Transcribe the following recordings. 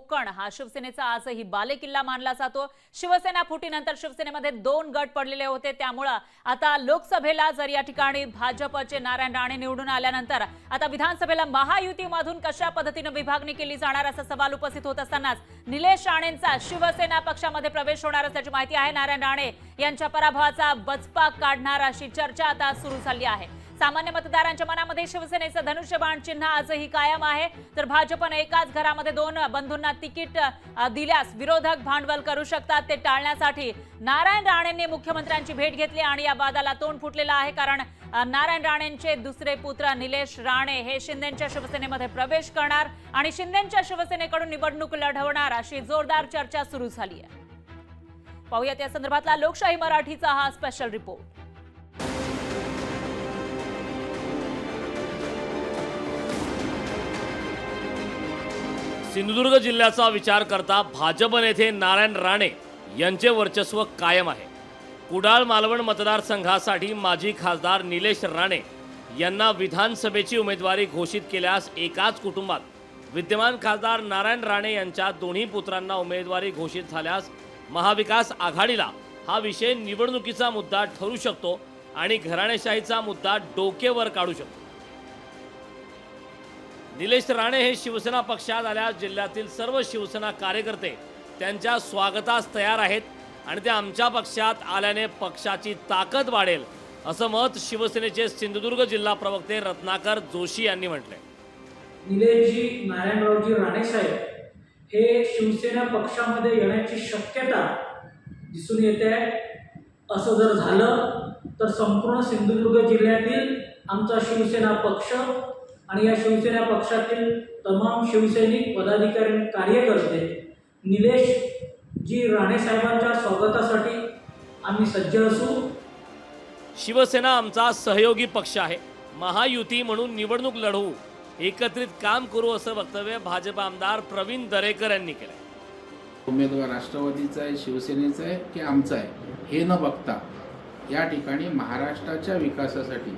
कोकण. हा शिवसेनेचा आजही बालेकिल्ला मानला जातो. शिवसेना फुटीनंतर शिवसेनेमध्ये दोन गट पडलेले होते. त्यामुळं आता लोकसभेला जर या ठिकाणी भाजपचे नारायण राणे निवडून आल्यानंतर आता विधानसभेला महायुतीमधून कशा पद्धतीनं विभागणी केली जाणार असा सवाल उपस्थित होत असतानाच निलेश राणेंचा शिवसेना पक्षामध्ये प्रवेश होणार असल्याची माहिती आहे. नारायण राणे यांच्या पराभवाचा बचपा काढणार अशी चर्चा आता सुरू झाली आहे. सामान्य मतदारांच्या मनामध्ये शिवसेनेचं धनुष्यबाण चिन्ह आजही कायम आहे. तर भाजपनं एकाच घरामध्ये दोन बंधूंना तिकीट दिल्यास विरोधक भांडवल करू शकतात. ते टाळण्यासाठी नारायण राणेंनी मुख्यमंत्र्यांची भेट घेतली आणि या वादाला तोंड फुटलेलं आहे कारण नारायण राणेंचे दुसरे पुत्र निलेश राणे हे शिंदेच्या शिवसेनेमध्ये प्रवेश करणार आणि शिंदेच्या शिवसेनेकडून निवडणूक लढवणार अशी जोरदार चर्चा सुरू झाली आहे. पाहूयात या संदर्भातला लोकशाही मराठीचा हा स्पेशल रिपोर्ट सिंधुदुर्ग जिल्ह्याचा विचार करता भाजप नेते नारायण राणे यांचे वर्चस्व कायम आहे. कुडाळ मालवण मतदारसंघासाठी माजी खासदार निलेश राणे यांना विधानसभेची उमेदवारी घोषित केल्यास एकाच कुटुंबात विद्यमान खासदार नारायण राणे यांच्या दोन्ही पुत्रांना उमेदवारी घोषित झाल्यास महाविकास आघाडीला हा विषय निवडणुकीचा मुद्दा ठरू शकतो आणि घराणेशाहीचा मुद्दा डोकेवर काढू शकतो. निलेश राणे हे शिवसेना पक्षात आल्यास जिल्ह्यातील सर्व शिवसेना कार्यकर्ते त्यांच्या स्वागतास तयार आहेत आणि ते आमच्या पक्षात आल्याने पक्षाची ताकद वाढेल असं मत शिवसेनेचे सिंधुदुर्ग जिल्हा प्रवक्ते रत्नाकर जोशी यांनी म्हटलंय. निलेशजी नारायणरावजी राणेसाहेब हे शिवसेना पक्षामध्ये येण्याची शक्यता दिसून येते. असं जर झालं तर संपूर्ण सिंधुदुर्ग जिल्ह्यातील आमचा शिवसेना पक्ष आणि या शिवसेना पक्षातील तमाम शिवसैनिक पदाधिकारी आणि कार्यकर्ते निलेश जी राणेसाहेबांच्या स्वागतासाठी आम्ही सज्ज असू. शिवसेना आमचा सहयोगी पक्ष आहे. महायुती म्हणून निवडणूक लढवू एकत्रित काम करू असं वक्तव्य भाजप आमदार प्रवीण दरेकर यांनी केलंय. उमेदवार राष्ट्रवादीचा आहे शिवसेनेचा आहे की आमचा आहे हे न बघता या ठिकाणी महाराष्ट्राच्या विकासासाठी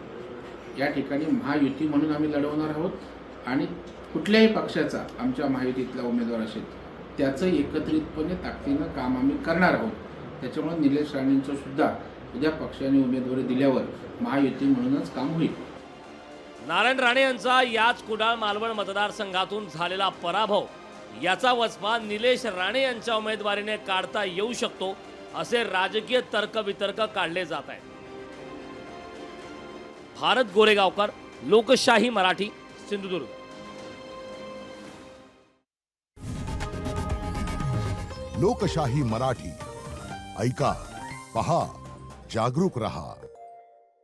या ठिकाणी महायुती म्हणून आम्ही लढवणार आहोत आणि कुठल्याही पक्षाचा आमच्या महायुतीतला उमेदवार असेल त्याचं एकत्रितपणे ताकदीनं काम आम्ही करणार आहोत. त्याच्यामुळे निलेश राणेंचं सुद्धा उद्या पक्षाने उमेदवारी दिल्यावर महायुती म्हणूनच काम होईल. नारायण राणे यांचा याच कुडाळ मालवण मतदारसंघातून झालेला पराभव याचा वचपा निलेश राणे यांच्या उमेदवारीने काढता येऊ शकतो असे राजकीय तर्कवितर्क काढले जात आहेत. भारत गोरेगावकर लोकशाही मराठी सिंधुदुर्ग. लोकशाही मराठी ऐका पहा जागरूक रहा.